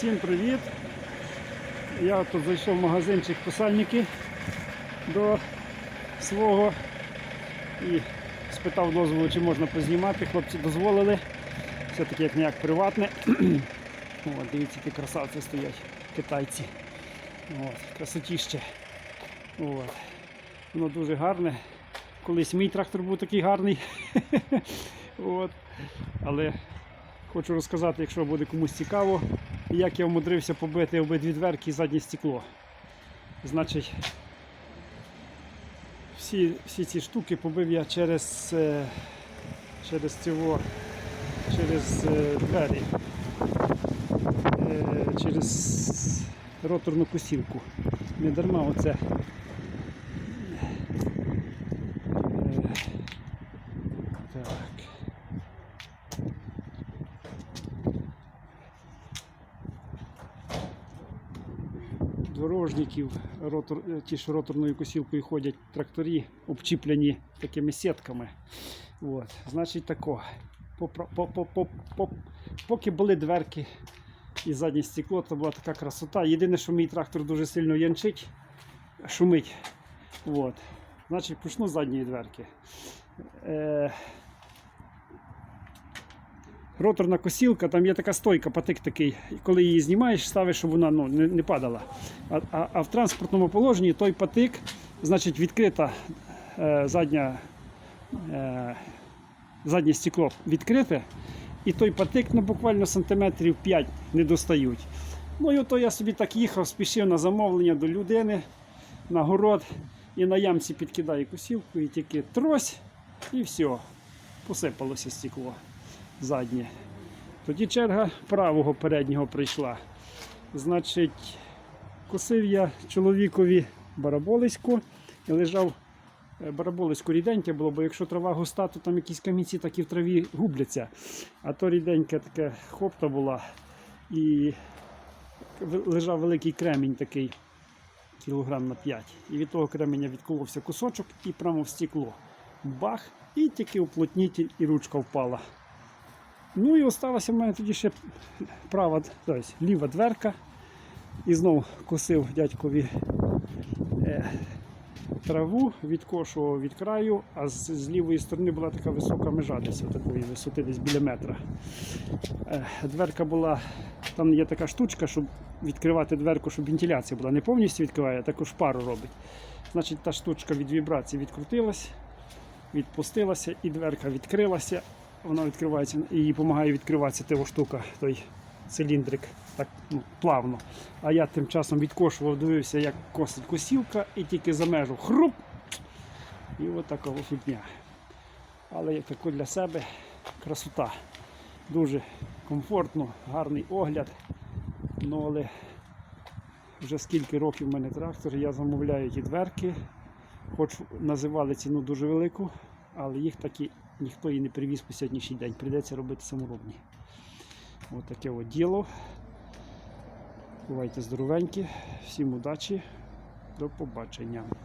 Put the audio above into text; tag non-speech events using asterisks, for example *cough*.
Всім привіт! Я тут зайшов в магазинчик посальники до свого і спитав дозволу, чи можна познімати. Хлопці дозволили. Все-таки як ніяк приватне. *clears throat* От, дивіться, які красавці стоять, китайці. От, красотіще. От. Воно дуже гарне. Колись мій трактор був такий гарний. *laughs* От. Але хочу розказати, якщо буде комусь цікаво, як я вмудрився побити обидві дверки і заднє стекло. Значить, всі, всі ці штуки побив я через, е, через цього, через е, двері, е, через роторну косівку. Не дарма оце. Дорожників, ротор, е, ті, що роторною косілкою ходять тракторі, обчіплені такими сітками. От. Значить тако. По, по, по, по, по, поки були дверки і заднє стекло, то була така красота. Єдине, що мій трактор дуже сильно янчить, шумить. От. Значить, почну з задньої дверки. Е, роторна косілка, там є така стойка, патик такий. І коли її знімаєш, ставиш, щоб вона ну, не, не падала. А, а, а в транспортному положенні той патик, значить, відкрита е, задня, е, заднє стекло відкрите, і той патик ну, буквально сантиметрів 5 не достають. Ну і ото я собі так їхав, спішив на замовлення до людини на город і на ямці підкидаю косівку, і тільки трось, і все, посипалося стекло заднє. Тоді черга правого переднього прийшла. Значить, косив я чоловікові бараболиську і лежав е, бараболиську ріденьке було, бо якщо трава густа, то там якісь камінці так і в траві губляться. А то ріденьке таке хопта була. І лежав великий кремінь такий, кілограм на 5. І від того кременя відколовся кусочок і прямо в стекло. Бах! І тільки уплотнитель і ручка впала. Ну і осталася в мене тоді ще права, тобто ліва дверка. І знов косив дядькові е, траву, відкошував від краю, а з, з лівої сторони була така висока межа, десь такої висоти, десь біля метра. Е, дверка була, там є така штучка, щоб відкривати дверку, щоб вентиляція була. Не повністю відкриває, а також пару робить. Значить, та штучка від вібрації відкрутилась, відпустилася і дверка відкрилася вона відкривається і допомагає відкриватися та штука, той циліндрик так ну, плавно. А я тим часом відкошував, дивився, як косить косівка, і тільки за межу хруп. І от така фігня. Але як тако для себе красота. Дуже комфортно, гарний огляд. Ну, але вже скільки років в мене трактор, я замовляю ті дверки. Хоч називали ціну дуже велику, але їх таки ніхто її не привіз по сьогоднішній день. Прийдеться робити саморобні. Ось таке от діло. Бувайте здоровенькі, всім удачі, до побачення.